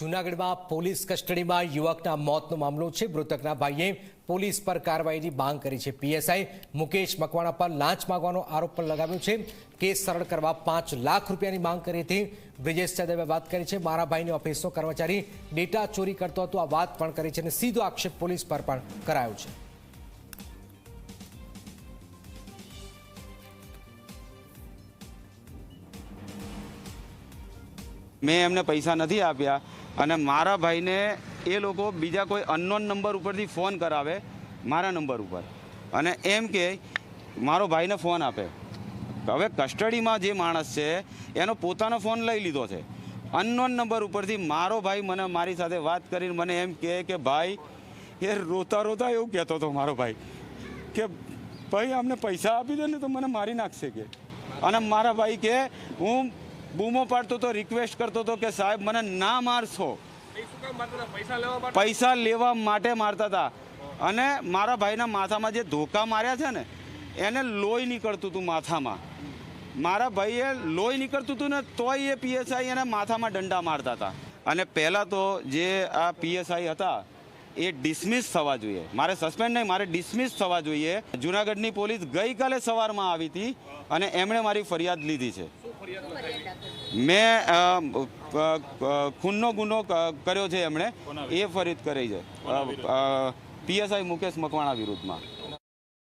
જૂનાગઢમાં પોલીસ કસ્ટડીમાં યુવકના મોતનો મામલો છે. મૃતકના ભાઈએ પોલીસ પર કાર્યવાહીની માંગ કરી છે. પીએસઆઈ મુકેશ મકવાણા પર લાંચ માંગવાનો આરોપ પણ લગાવ્યો છે. કેસ સરળ કરવા પાંચ લાખ રૂપિયાની માંગ કરી હતી. બ્રિજેશ યાદવે વાત કરી છે. મારા ભાઈની ઓફિસનો કર્મચારી ડેટા ચોરી કરતો હતો, આ વાત પણ કરી છે અને સીધો આક્ષેપ પોલીસ પર પણ કરાયો છે. મેં એમને પૈસા નથી આપ્યા. અને મારા ભાઈને એ લોકો બીજા કોઈ અનનોન નંબર ઉપરથી ફોન કરાવે મારા નંબર ઉપર. અને એમ કે મારો ભાઈને ફોન આપે. હવે કસ્ટડીમાં જે માણસ છે, એનો પોતાનો ફોન લઈ લીધો છે. અનનોન નંબર ઉપરથી મારો ભાઈ મને મારી સાથે વાત કરીને મને એમ કહે કે, ભાઈ, એ રોતા રોતા એવું કહેતો હતો મારો ભાઈ કે, ભાઈ અમને પૈસા આપી દે ને તો મને મારી નાખશે કે. અને મારા ભાઈ કે, હું બૂમો પાડતો હતો રિક્વેસ્ટ કરતો હતો કે સાહેબ મને ના મારશો. પૈસા લેવા માટે? મારતા હતા. અને મારા ભાઈના માથામાં જે ધોકા માર્યા છે ને એને લોહી નીકળતું હતું માથામાં. મારા ભાઈએ લોહી નીકળતું હતું ને તોય એ પીએસઆઈ એને માથામાં દંડા મારતા હતા. અને પહેલાં તો જે આ પીએસઆઈ હતા એ ડિસમિસ થવા જોઈએ. મારે સસ્પેન્ડ નહીં મારે ડિસમિસ થવા જોઈએ. જુનાગઢની પોલીસ ગઈકાલે સવારમાં આવી હતી અને એમણે મારી ફરિયાદ લીધી છે. મેં ખૂનનો ગુનો કર્યો છે એમણે. એ ફરિયાદ કરી છે. પીએસઆઈ મુકેશ મકવાણા વિરુદ્ધમાં.